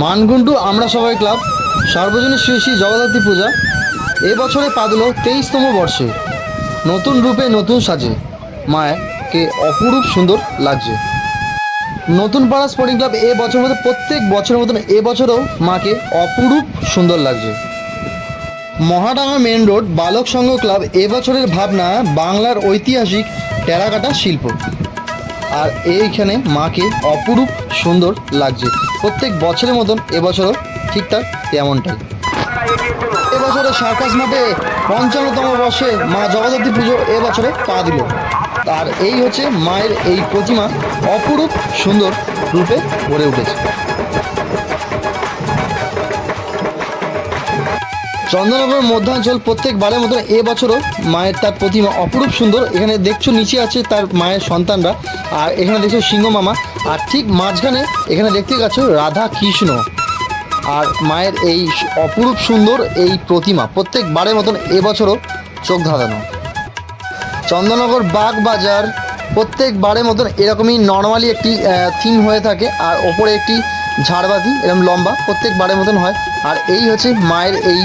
মানগুন্ডু আমরা সবাই ক্লাব, সার্বজনীন শ্রী শ্রী জগদ্ধাত্রী পূজা এবছরে পা দিল তেইশতম বর্ষে। নতুন রূপে নতুন সাজে। মায়াকে অপরূপ সুন্দর লাগছে। নতুন পাড়া স্পোর্টিং ক্লাব এ বছর মতো প্রত্যেক বছরের মতন এ বছরও মাকে অপরূপ সুন্দর লাগছে। মহাডাঙ্গা মেন রোড বালক সংঘ ক্লাব এবছরের ভাবনা বাংলার ঐতিহাসিক টেরাকাটা শিল্প। আর এইখানে মাকে অপরূপ সুন্দর লাগছে। প্রত্যেক বছরের মতন এবছরও ঠিকঠাক তেমনটাই। এবছরে সার্কাস মাঠে পঞ্চান্নতম বর্ষে মা জগদ্ধাত্রী পুজো এবছরে পা দিল। আর এই হচ্ছে মায়ের এই প্রতিমা অপরূপ সুন্দর রূপে গড়ে উঠেছে। চন্দননগর মধ্যাঞ্চল প্রত্যেকবারের মতন এবছরও মায়ের তার প্রতিমা অপরূপ সুন্দর। এখানে দেখছ নিচে আছে তার মায়ের সন্তানরা, আর এখানে দেখছ সিংহ মামা, আর ঠিক মাঝখানে এখানে দেখতে পাচ্ছ রাধা কৃষ্ণ। আর মায়ের এই অপরূপ সুন্দর এই প্রতিমা প্রত্যেকবারের মতন এবছরও চোখ ধাঁধানো। চন্দননগর বাগ বাজার প্রত্যেকবারের মতন এরকমই নর্মালি একটি থিম হয়ে থাকে, আর ওপরে একটি ঝাড়বাতি এরকম লম্বা প্রত্যেকবারের মতন হয়। আর এই হচ্ছে মায়ের এই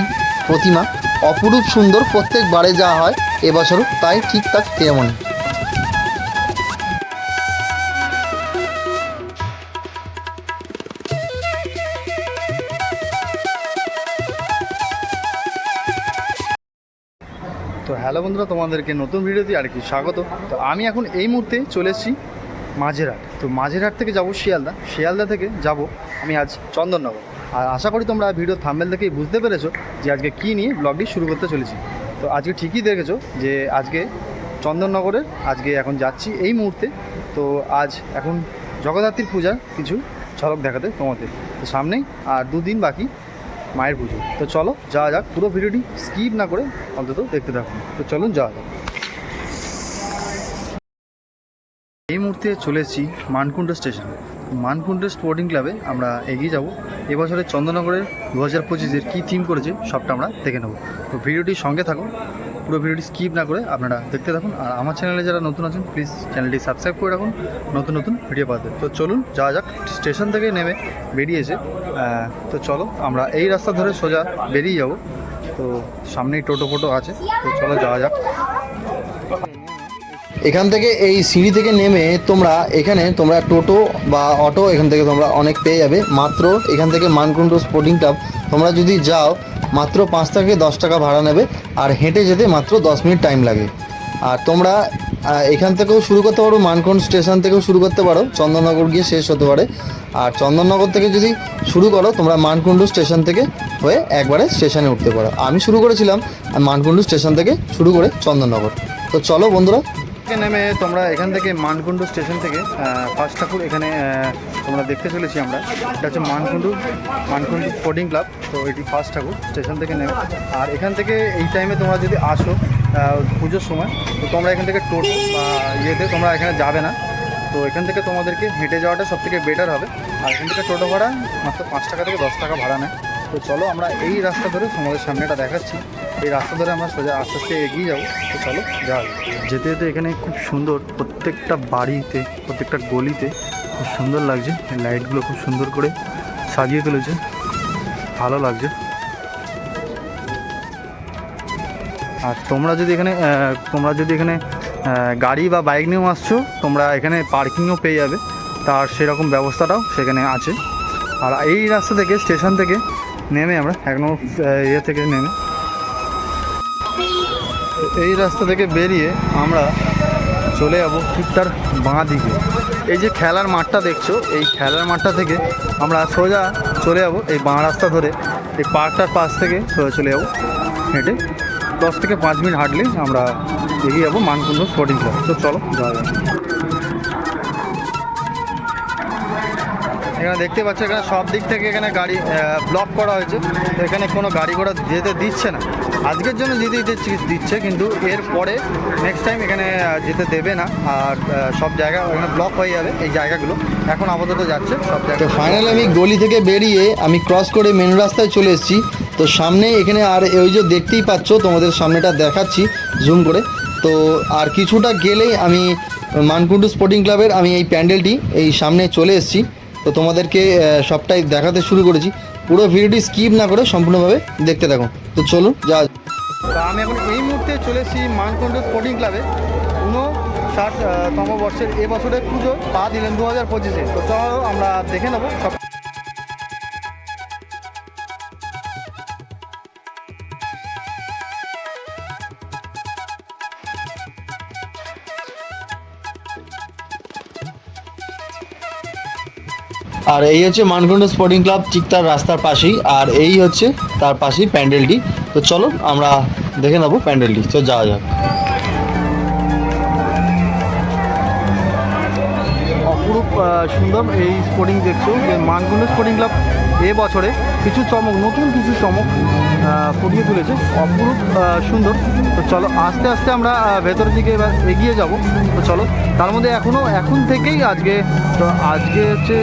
প্রতিমা। অপরূপ সুন্দর প্রত্যেকবারে যা হয় এবছরও তাই ঠিকঠাক তেমনই। তো হ্যালো বন্ধুরা, তোমাদেরকে নতুন ভিডিওতে আর কি স্বাগত। তো আমি এখন এই মুহূর্তে চলে এসেছি মাঝেরহাট। তো মাঝেরহাট থেকে যাব শিয়ালদা। শিয়ালদা থেকে যাব আমি আজ চন্দননগর। আর আশা করি তোমরা ভিডিও থাম্বেল দেখেই বুঝতে পেরেছ যে আজকে কী নিয়ে ব্লগটি শুরু করতে চলেছি। তো আজকে ঠিকই দেখেছ যে আজকে চন্দননগরের, আজকে এখন যাচ্ছি এই মুহূর্তে। তো আজ এখন জগদ্ধাত্রীর পূজার কিছু ঝলক দেখাতে তোমাদের। তো সামনেই আর দুদিন বাকি মায়ের পুজো। তো চলো, যাওয়া যাক। পুরো ভিডিওটি স্কিপ না করে অন্তত দেখতে থাকুন তো চলুন, যাওয়া যাক। এই মুহূর্তে চলেছি মানকুণ্ড স্টেশন। মানকুণ্ড স্পোর্টিং ক্লাবে আমরা এগিয়ে যাব। এবছরের চন্দ্রনগরের দু হাজার পঁচিশের কী থিম করেছে সবটা আমরা দেখে নেব। তো ভিডিওটি সঙ্গে থাকুন, পুরো ভিডিওটি স্কিপ না করে আপনারা দেখতে থাকুন। আর আমার চ্যানেলে যারা নতুন আছেন প্লিজ চ্যানেলটি সাবস্ক্রাইব করে রাখুন, নতুন নতুন ভিডিও পাতে তো চলুন, যাওয়া যাক স্টেশন থেকে নেমে বেরিয়েছে তো চলো, আমরা এই রাস্তা ধরে সোজা বেরিয়ে যাব। তো সামনেই টোটো ফোটো আছে, তো চলো যাওয়া যাক। এখান থেকে এই সিঁড়ি থেকে নেমে তোমরা এখানে তোমরা টোটো বা অটো এখান থেকে তোমরা অনেক পেয়ে যাবে। মাত্র এখান থেকে মানকুণ্ড স্পোর্টিং ক্লাব তোমরা যদি যাও, মাত্র পাঁচ থেকে দশ টাকা ভাড়া নেবে আর হেঁটে যেতে মাত্র দশ মিনিট টাইম লাগে। আর তোমরা এখান থেকেও শুরু করতে পারো, মানকুণ্ড স্টেশন থেকেও শুরু করতে পারো, চন্দননগর গিয়ে শেষ হতে পারে। আর চন্দননগর থেকে যদি শুরু করো, তোমরা মানকুণ্ড স্টেশন থেকে হয়ে একবারে স্টেশনে উঠতে পারো। আমি শুরু করেছিলাম মানকুণ্ড স্টেশন থেকে শুরু করে চন্দননগর। তো চলো বন্ধুরা নেমে তোমরা এখান থেকে মানকুণ্ডু স্টেশন থেকে ফার্স্ট ঠাকুর এখানে তোমরা দেখতে চলেছি আমরা। এটা হচ্ছে মানকুণ্ডু মানকুণ্ডু স্পোর্টিং ক্লাব, তো এটি ফার্স্ট ঠাকুর স্টেশন থেকে নেমে। আর এখান থেকে এই টাইমে তোমরা যদি আসো পুজোর সময়, তো তোমরা এখান থেকে টোটো বা ইয়েতে তোমরা এখানে যাবে না। তো এখান থেকে তোমাদেরকে হেঁটে যাওয়াটা সব থেকে বেটার হবে। আর এখান থেকে টোটো ভাড়া মাত্র পাঁচ টাকা থেকে দশ টাকা ভাড়া নেয়। তো চলো আমরা এই রাস্তা ধরে তোমাদের সামনেটা দেখাচ্ছি। এই রাস্তা ধরে আমরা সোজা আস্তে আস্তে এগিয়ে যাব। তো চলো যাওয়া যেতে যেতে এখানে খুব সুন্দর প্রত্যেকটা বাড়িতে, প্রত্যেকটা গলিতে খুব সুন্দর লাগছে। লাইটগুলো খুব সুন্দর করে সাজিয়ে তুলেছে। ভালো লাগছে। আর তোমরা যদি এখানে তোমরা যদি এখানে গাড়ি বা বাইক নিয়েও আসছো, তোমরা এখানে পার্কিংও পেয়ে যাবে। তার সেরকম ব্যবস্থাটাও সেখানে আছে। আর এই রাস্তা থেকে, স্টেশন থেকে নেমে আমরা, এক নম্বর ইয়ে থেকে নেমে। এই রাস্তা থেকে বেরিয়ে আমরা চলে যাব ঠিক তার বাঁ দিকে। এই যে খেলার মাঠটা দেখছ, এই খেলার মাঠটা থেকে আমরা সোজা চলে যাব এই বাঁ রাস্তা ধরে। এই পার্কটার পাশ থেকে সোজা চলে যাব। হেঁটে দশ থেকে পাঁচ মিনিট হাঁটলে আমরা এগিয়ে যাব মানকুণ্ড স্পোর্টিং ক্লাব তো চলো, যাওয়া যাক। এখানে দেখতে পাচ্ছ এখানে সব দিক থেকে এখানে গাড়ি ব্লক করা হয়েছে। তো এখানে কোনো গাড়ি ঘোড়া যেতে দিচ্ছে না। আজকের জন্য যেতে দিচ্ছে দিচ্ছে কিন্তু এর পরে নেক্সট টাইম এখানে যেতে দেবে না। আর সব জায়গা এখানে ব্লক হয়ে যাবে এই জায়গাগুলো। এখন আপাতত যাচ্ছে সব জায়গা তো ফাইনালি আমি গলি থেকে বেরিয়ে আমি ক্রস করে মেন রাস্তায় চলে এসেছি। তো সামনে এখানে আর ওই যে দেখতেই পাচ্ছ তোমাদের সামনেটা দেখাচ্ছি জুম করে। তো আর কিছুটা গেলেই আমি মানকুণ্ডু স্পোর্টিং ক্লাবের আমি এই প্যান্ডেলটি এই সামনে চলে এসেছি। তো তোমাদেরকে সবটাই দেখাতে শুরু করেছি। পুরো ভিডিওটি স্কিপ না করে সম্পূর্ণভাবে দেখতে থাকো। তো চলুন যা আমি এখন এই মুহূর্তে চলে এসেছি মানকুণ্ড স্পোর্টিং ক্লাবে ষাটতম তম বর্ষের এবছরের বছরের পুজো পা দিলেন দু হাজার পঁচিশে। তো চলো আমরা দেখে নেব সব আর এই হচ্ছে মানকুণ্ড স্পোর্টিং ক্লাব ঠিক তার রাস্তার পাশেই। আর এই হচ্ছে তার পাশেই প্যান্ডেলটি। তো চলো আমরা দেখে নেব প্যান্ডেলটি। তো যাওয়া যাক। সুন্দর এই স্পোর্টিং দেখছ। যে মানকুণ্ড স্পোর্টিং ক্লাব এ বছরে কিছু চমক, নতুন কিছু চমক ফুটিয়ে তুলেছে। অপরূপ সুন্দর। তো চলো, আস্তে আস্তে আমরা ভেতরের দিকে এবার এগিয়ে যাব। তো চলো, তার মধ্যে এখনও এখন থেকেই আজকে, তো আজকে হচ্ছে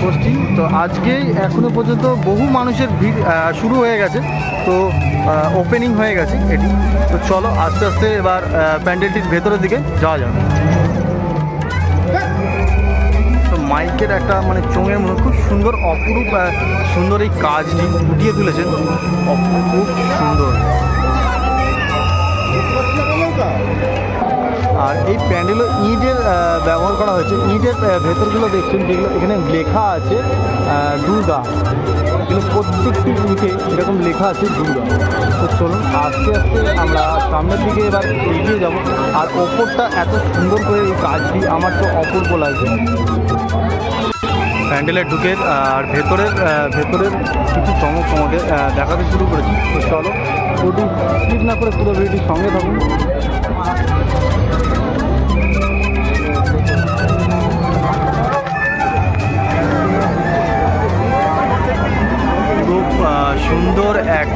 ষষ্ঠী। তো আজকেই এখনও পর্যন্ত বহু মানুষের ভিড় শুরু হয়ে গেছে। তো ওপেনিং হয়ে গেছে এটি। তো চলো, আস্তে আস্তে এবার প্যান্ডেলটির ভেতরের দিকে যাওয়া যাবে মাইকের একটা মানে চোঙের মতো, খুব সুন্দর, অপরূপ সুন্দর এই কাজটি ফুটিয়ে তুলেছেন। অপরূপ, সুন্দর। আর এই প্যান্ডেলও ইটের ব্যবহার করা হয়েছে। ইটের ভেতরগুলো দেখছেন যেগুলো এখানে লেখা আছে দুর্গা। এগুলো প্রত্যেকটি ইটে এরকম লেখা আছে, দুর্গা। তো চলুন, আস্তে আস্তে আমরা সামনের দিকে এবার এগিয়ে যাব। আর ওপরটা এত সুন্দর করে এই কাজটি আমার তো অপূর্ব লাগছে। প্যান্ডেলে ঢুকে আর ভেতরের ভেতরের কিছু চমক তোমাদের দেখাতে শুরু করেছি। চলো পুরোটি স্কিপ না করে পুরো ভিডিওটির সঙ্গে থাকুন। সুন্দর এক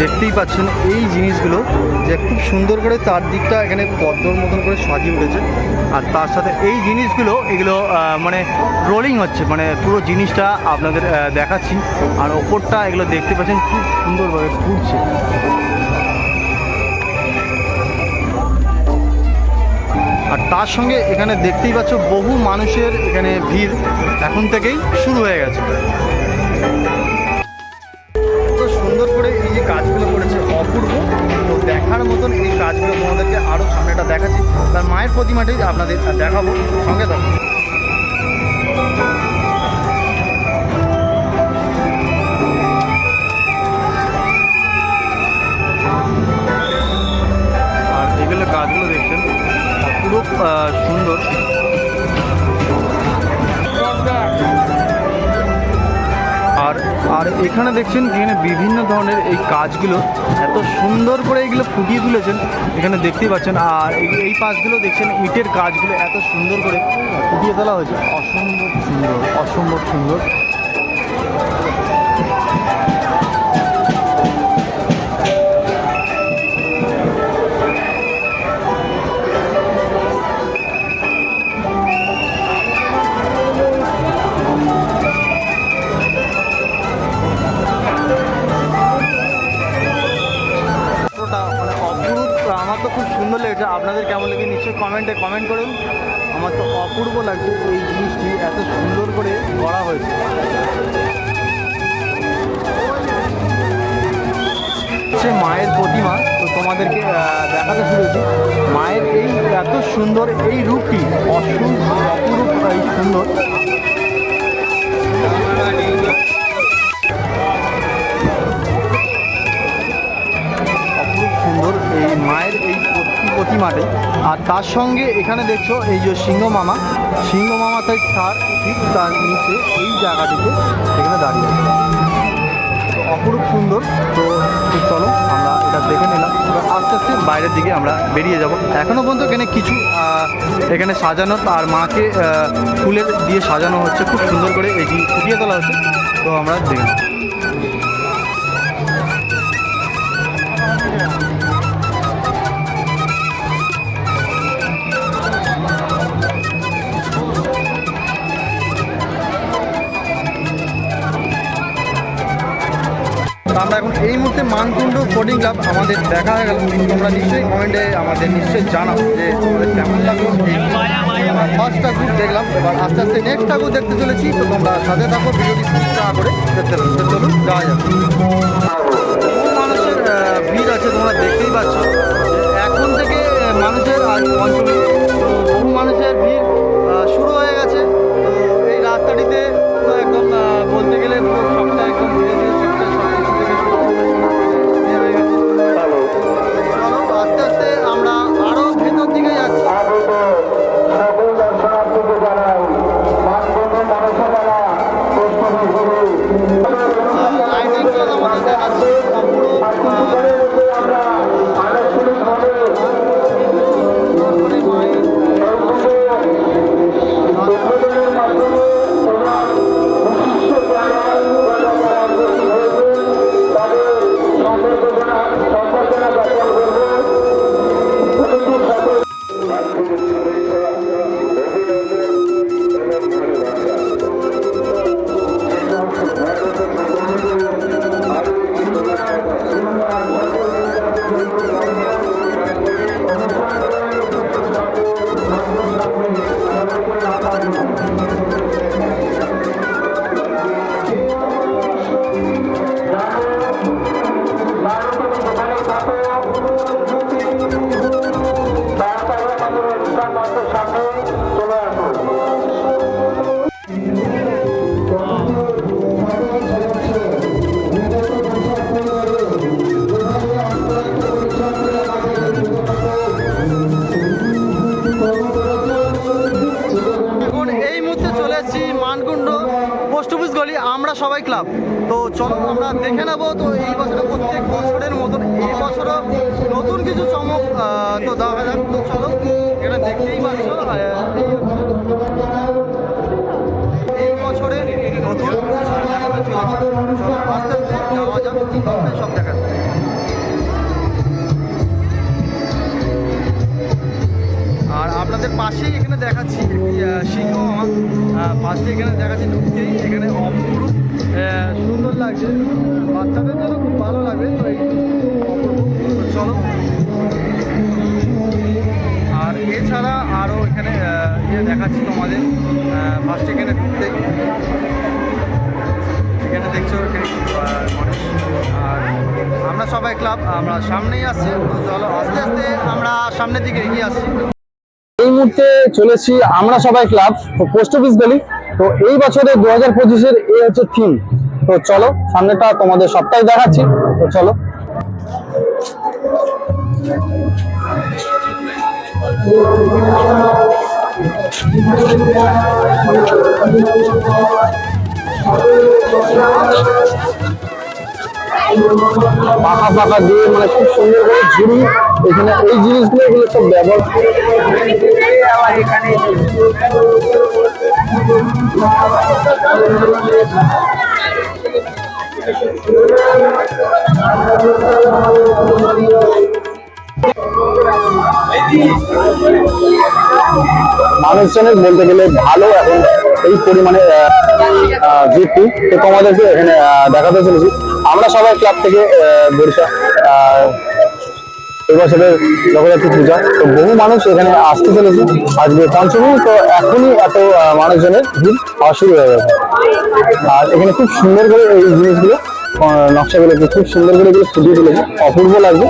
দেখতেই পাচ্ছেন এই জিনিসগুলো যে খুব সুন্দর করে তার দিকটা এখানে পদ্মর মতন করে সাজিয়ে উঠেছে। আর তার সাথে এই জিনিসগুলো, এগুলো মানে রোলিং হচ্ছে মানে পুরো জিনিসটা আপনাদের দেখাচ্ছি। আর ওপরটা এগুলো দেখতে পাচ্ছেন, খুব সুন্দরভাবে ঘুরছে আর তার সঙ্গে এখানে দেখতেই পাচ্ছ, বহু মানুষের এখানে ভিড় এখন থেকেই শুরু হয়ে গেছে। দেখার মতন এই কাজগুলো তোমাদেরকে আরও সামনেটা দেখাচ্ছি। তার মায়ের প্রতিমাটি আপনাদের দেখাবো। সঙ্গে থাকো আর কাজগুলো দেখছেন খুব সুন্দর। আর এখানে দেখছেন, এখানে বিভিন্ন ধরনের এই কাজগুলো এত সুন্দর করে এইগুলো ফুটিয়ে তুলেছেন, এখানে দেখতেই পাচ্ছেন। আর এই পাশগুলো দেখছেন, ইটের কাজগুলো এত সুন্দর করে ফুটিয়ে তোলা হয়েছে। অসম্ভব সুন্দর অসম্ভব সুন্দর। লাগছে এই জিনিসটি এত সুন্দর করে করা হয়েছে। হচ্ছে মায়ের প্রতিমা, তো তোমাদেরকে দেখাতে হয়েছি মায়ের এই এত সুন্দর এই রূপটি অসুখ অপরূপ সুন্দর প্রতি- প্রতিমাটি আর তার সঙ্গে এখানে দেখছ এই যে সিংহ মামা। সিংহ মামা তাই তার ঠিক তার নিচে এই জায়গাটিতে এখানে দাঁড়িয়ে তো অপরূপ সুন্দর। তো চলো আমরা এটা দেখে নিলাম। এবার আস্তে আস্তে বাইরের দিকে আমরা বেরিয়ে যাব। এখনও পর্যন্ত এখানে কিছু এখানে সাজানো আর মাকে ফুলের দিয়ে সাজানো হচ্ছে। খুব সুন্দর করে এটি ফুটিয়ে তোলা হচ্ছে। তো আমরা দেখে আমরা এখন এই মুহূর্তে মানকুণ্ড স্পোর্টিং ক্লাব আমাদের দেখা হয়ে গেল। তোমরা নিশ্চয়ই কমেন্টে আমাদের নিশ্চয়ই জানাও যে তোমাদের কেমন লাগল। দেখলাম, এবার আস্তে আস্তে নেক্সট ঠাকুর দেখতে চলেছি। তো তোমরা সাথে থাকো ভিডিওটি স্কিপ না করে দেখতে থাকো। চলুন, যাওয়া যাবে মানুষের ভিড় আছে, তোমরা দেখতেই পাচ্ছ। এখন থেকে মানুষের তো বহু মানুষের ভিড় শুরু হয়ে গেছে। সব আর আপনাদের পাশেই এখানে দেখাচ্ছি সিংহ পাশে এখানে দেখাচ্ছি ঢুকতেই এখানে অপরূপ সুন্দর লাগছে। বাচ্চাদের জন্য খুব ভালো লাগবে। চলো। আর এছাড়া আরও এখানে ইয়ে দেখাচ্ছি তোমাদের। ফার্স্ট এখানে ঢুকতেই এখানে দেখছ, এখানে মানুষ আর আমরা সবাই ক্লাব আমরা সামনেই আসছি চলো আস্তে আস্তে আমরা সামনের দিকে এগিয়ে আসছি এই মুহূর্তে চলেছি আমরা সবাই ক্লাব পোস্ট অফিস গলি। তো এই বছরে দু হাজার পঁচিশের এই হচ্ছে থিম তো চলো, সামনেটা তোমাদের সবটাই দেখাচ্ছি। তো চলো। পাখা পাখা দিয়ে মানে খুব সুন্দর করে ঝুড়ি। এখানে এই জিনিসগুলো এগুলো সব ব্যবহার মানুষজনের বলতে গেলে ভালো এখন এই পরিমাণে আহ, তো তোমাদেরকে এখানে দেখাতে চলেছি। আমরা সবাই ক্লাব থেকে বরিশা এবছরের জগদ্ধাত্রী পূজা। তো বহু মানুষ এখানে আসতে চলেছে। আজকে পঞ্চমী তো এখনই এত মানুষজনের ভিড় হওয়া শুরু হয়ে গেছে। আর এখানে খুব সুন্দর করে এই জিনিসগুলো নকশাগুলোকে খুব সুন্দর করে এগুলো ফুটিয়ে তুলেছে। অপূর্ব লাগবে।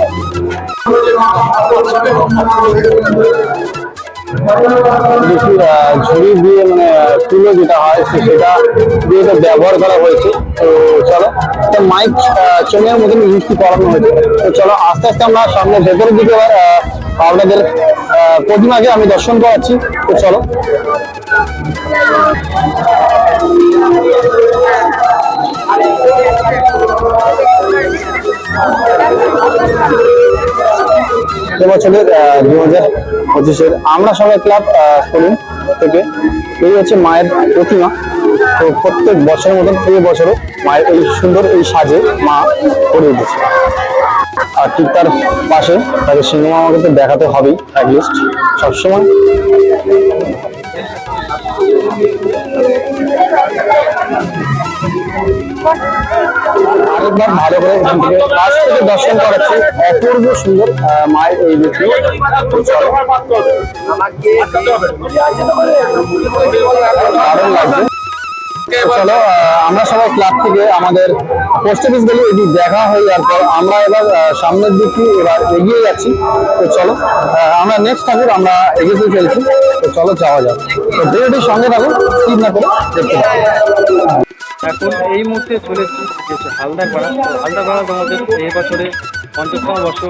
ঝুড়ি দিয়ে মানে তুলো যেটা হয় সেটা দিয়ে ব্যবহার করা হয়েছে। তো চলো তো মাইক চোঙের মতন মিষ্টি করানো হয়েছে। তো চলো, আস্তে আস্তে আমরা সামনে ভেতরের দিকে আপনাদের প্রতিমাকে আমি দর্শন করাচ্ছি। তো চলো। এবছরের দু হাজার পঁচিশের আমরা সবাই ক্লাব করিম থেকে। এই হচ্ছে মায়ের প্রতিমা। তো প্রত্যেক বছরের মতন এই বছরও মায়ের এই সুন্দর এই সাজে মা করে উঠেছে। আর ঠিক তার পাশে তাকে সিনেমা আমাকে তো দেখাতে হবেই অ্যাটলিস্ট সবসময়। আরেকবার ভালো করে এখান থেকে কাছ থেকে দর্শন করাচ্ছি। অপূর্ব সুন্দর মায়ের এই মূর্তি চলো। আমরা সবাই ক্লাব থেকে আমাদের পোস্ট অফিস গেলে এটি দেখা হয়ে যাওয়ার পর আমরা এবার সামনের দিকে এবার এগিয়ে যাচ্ছি। তো চলো আমরা নেক্সট ঠাকুর, আমরা এগিয়ে চলছি। তো চলো, যাওয়া যাক। তো ভিডিওটির সঙ্গে থাকুন স্কিপ না করে দেখতে। এখন এই মুহূর্তে চলে এসেছি হালদারপাড়া। হালদারপাড়া তোমাদের এই বছরে পঞ্চাশতম বর্ষ,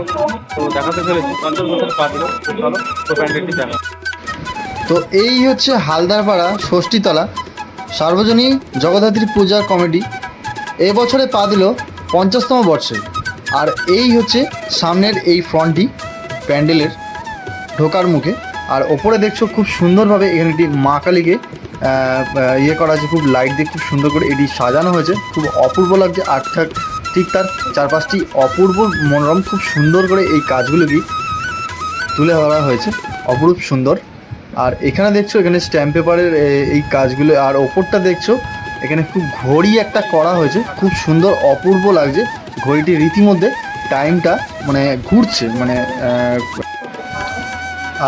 তো দেখাতে চলেছি। পঞ্চাশ বছর পা দিল। চলো, তো প্যান্ডেলটি দেখো। তো এই হচ্ছে হালদারপাড়া ষষ্ঠীতলা, সার্বজনীন জগদ্ধাত্রী পূজা কমিটি। এবছরে পা দিল পঞ্চাশতম বর্ষে। আর এই হচ্ছে সামনের এই ফ্রন্টটি, প্যান্ডেলের ঢোকার মুখে। আর ওপরে দেখছ খুব সুন্দরভাবে এখানে একটি মা কালীকে ইয়ে করা আছে, খুব লাইট দিয়ে খুব সুন্দর করে এটি সাজানো হয়েছে। খুব অপূর্ব লাগছে আর ঠিক- তার চারপাশটি অপূর্ব মনোরম, খুব সুন্দর করে এই কাজগুলোকে তুলে ধরা হয়েছে। অপরূপ সুন্দর। আর এখানে দেখছ, এখানে স্ট্যাম্প পেপারের এই কাজগুলো, আর ওপরটা দেখছ, এখানে খুব ঘড়ি একটা করা হয়েছে। খুব সুন্দর, অপূর্ব লাগছে। ঘড়িটি রীতিমধ্যে টাইমটা মানে ঘুরছে মানে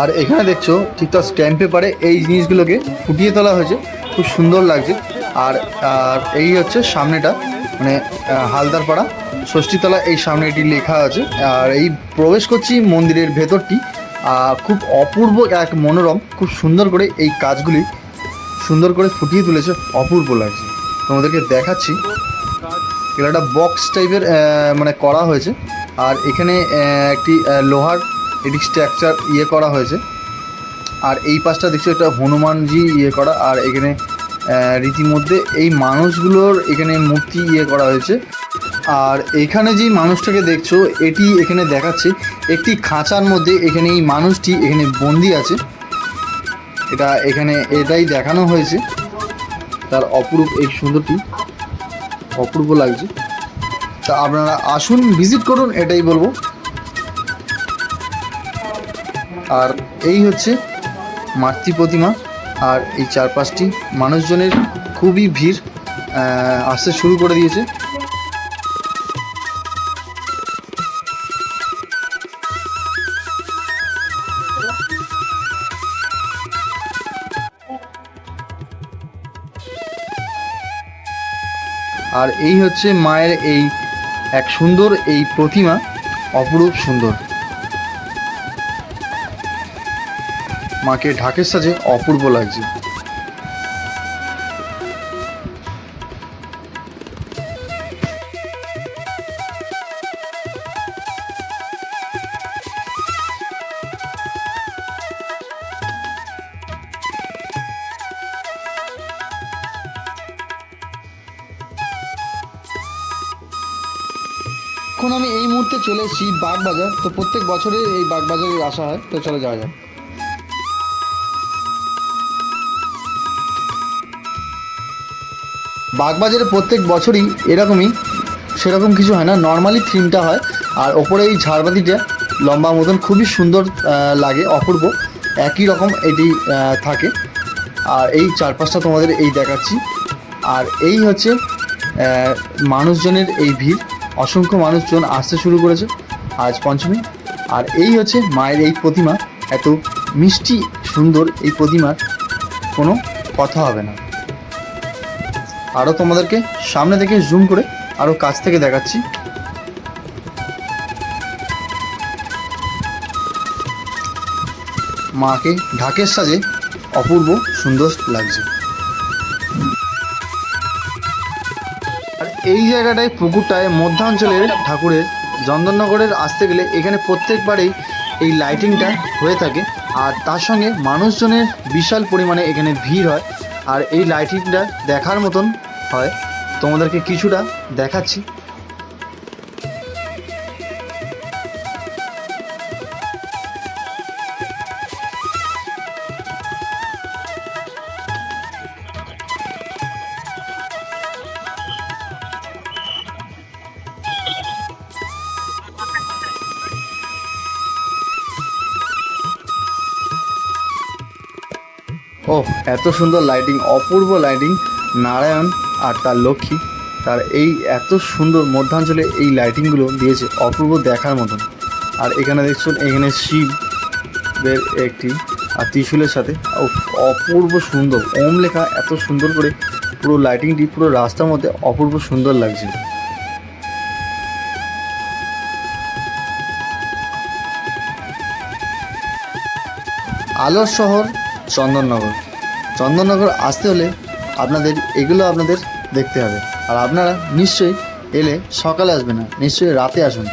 আর এখানে দেখছ ঠিক তার স্ট্যাম্প পেপারে এই জিনিসগুলোকে ফুটিয়ে তোলা হয়েছে। খুব সুন্দর লাগছে। আর আর এই হচ্ছে সামনেটা মানে হালদারপাড়া, ষষ্ঠীতলা এই সামনে এটি লেখা আছে। আর এই প্রবেশ করছি মন্দিরের ভেতরটি। খুব অপূর্ব এক মনোরম, খুব সুন্দর করে এই কাজগুলি সুন্দর করে ফুটিয়ে তুলেছে, অপূর্ব লাগছে। তোমাদেরকে দেখাচ্ছি। এটা একটা বক্স টাইপের মানে করা হয়েছে। আর এখানে একটি লোহার এটি স্ট্রাকচার ইয়ে করা হয়েছে। আর এই পাশটা দেখছ একটা হনুমানজি ইয়ে করা। আর এখানে রীতিমধ্যে এই মানুষগুলোর এখানে মূর্তি ইয়ে করা হয়েছে। আর এখানে যে মানুষটাকে দেখছ, এটি এখানে দেখাচ্ছে, একটি খাঁচার মধ্যে এখানে এই মানুষটি এখানে বন্দি আছে। এটা এখানে এটাই দেখানো হয়েছে। তার অপরূপ এই সুন্দরটি অপূর্ব লাগছে। তা আপনারা আসুন ভিজিট করুন, এটাই বলব। আর এই হচ্ছে মাতৃ প্রতিমা। আর এই চারপাশটি মানুষজনের খুবই ভিড় আসতে শুরু করে দিয়েছে। আর এই হচ্ছে মায়ের এই এক সুন্দর এই প্রতিমা, অপরূপ সুন্দর। মাকে ঢাকের সাজে অপূর্ব লাগছে। এখন আমি এই মুহূর্তে চলে এসেছি বাগবাজার। তো প্রত্যেক বছরে এই বাগবাজারে আসা হয়, তো চলে যাওয়া যাক। বাগবাজারে প্রত্যেক বছরই এরকমই, সেরকম কিছু হয় না। নর্মালি থিমটা হয়, আর ওপরে এই ঝাড়বাতিটা লম্বা মতন খুবই সুন্দর লাগে, অপূর্ব। একই রকম এটি থাকে। আর এই চারপাশটা তোমাদের এই দেখাচ্ছি। আর এই হচ্ছে মানুষজনের এই ভিড়। অসংখ্য মানুষজন আসতে শুরু করেছে আজ পঞ্চমী। আর এই হচ্ছে মায়ের এই প্রতিমা। এত মিষ্টি, সুন্দর এই প্রতিমার কোনো কথা হবে না। আরও তোমাদেরকে সামনে থেকে জুম করে আরও কাছ থেকে দেখাচ্ছি। মাকে ঢাকের সাজে অপূর্ব সুন্দর লাগছে। আর এই জায়গাটায়, পুকুরটায় মধ্যাঞ্চলের ঠাকুরের চন্দননগরের আসতে গেলে এখানে প্রত্যেকবারেই এই লাইটিংটা হয়ে থাকে। আর তার সঙ্গে মানুষজনের বিশাল পরিমাণে এখানে ভিড় হয়। আর এই লাইটিংটা দেখার মতন হয়। তোমাদেরকে কিছুটা দেখাচ্ছি। ও এত সুন্দর লাইটিং অপূর্ব লাইটিং নারায়ণ। আর তার লক্ষ্মী তার এই এত সুন্দর মধ্যাঞ্চলে এই লাইটিংগুলো দিয়েছে অপূর্ব দেখার মতন। আর এখানে দেখছেন, এখানে শিবের একটি আর ত্রিশূলের সাথে অপূর্ব সুন্দর। ওম লেখা এত সুন্দর করে পুরো লাইটিংটি পুরো রাস্তার মধ্যে অপূর্ব সুন্দর লাগছে। আলোর শহর চন্দননগর। চন্দননগর আসতে হলে আপনাদের, এগুলো আপনাদের দেখতে হবে। আর আপনারা নিশ্চয়ই এলে সকালে আসবেন না, নিশ্চয়ই রাতে আসুন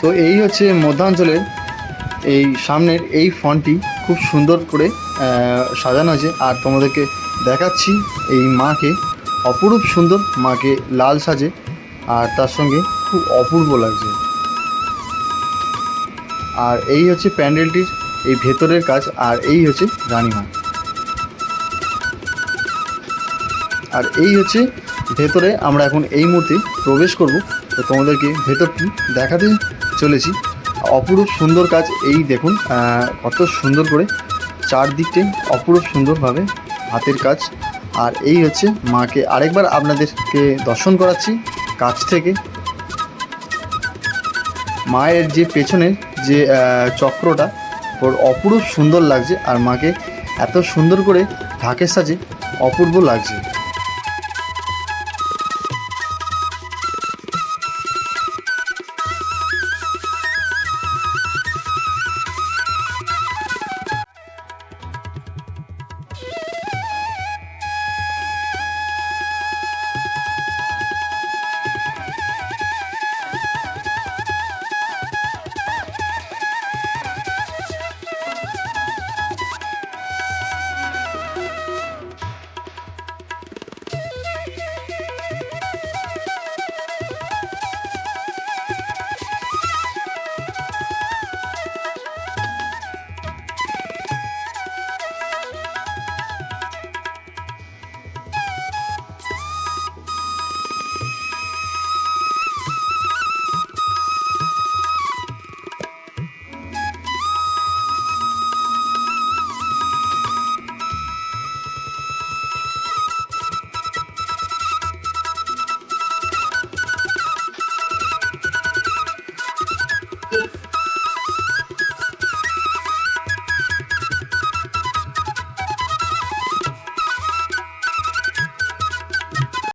তো এই হচ্ছে মধ্যাঞ্চলের এই সামনের এই ফন্টটি, খুব সুন্দর করে সাজানো হয়েছে আর তোমাদেরকে দেখাচ্ছি এই মাকে, অপরূপ সুন্দর মাকে লাল সাজে। আর তার সঙ্গে খুব অপূর্ব লাগছে। আর এই হচ্ছে প্যান্ডেলটির এই ভেতরের কাজ, আর এই হচ্ছে রানীমা। আর এই হচ্ছে ভেতরে আমরা এখন এই মুহূর্তে প্রবেশ করব। তো তোমাদেরকে ভেতরটি দেখাতে চলেছি। অপরূপ সুন্দর কাজ, এই দেখুন কত সুন্দর করে চারদিকটাই অপরূপ সুন্দরভাবে হাতের কাজ। আর এই হচ্ছে মাকে আরেকবার আপনাদেরকে দর্শন করাচ্ছি, কাছ থেকে। মায়ের যে পেছনে যে চক্রটা, ওর অপরূপ সুন্দর লাগছে আর মাকে এত সুন্দর করে ঢাকের সাজে, অপূর্ব লাগছে।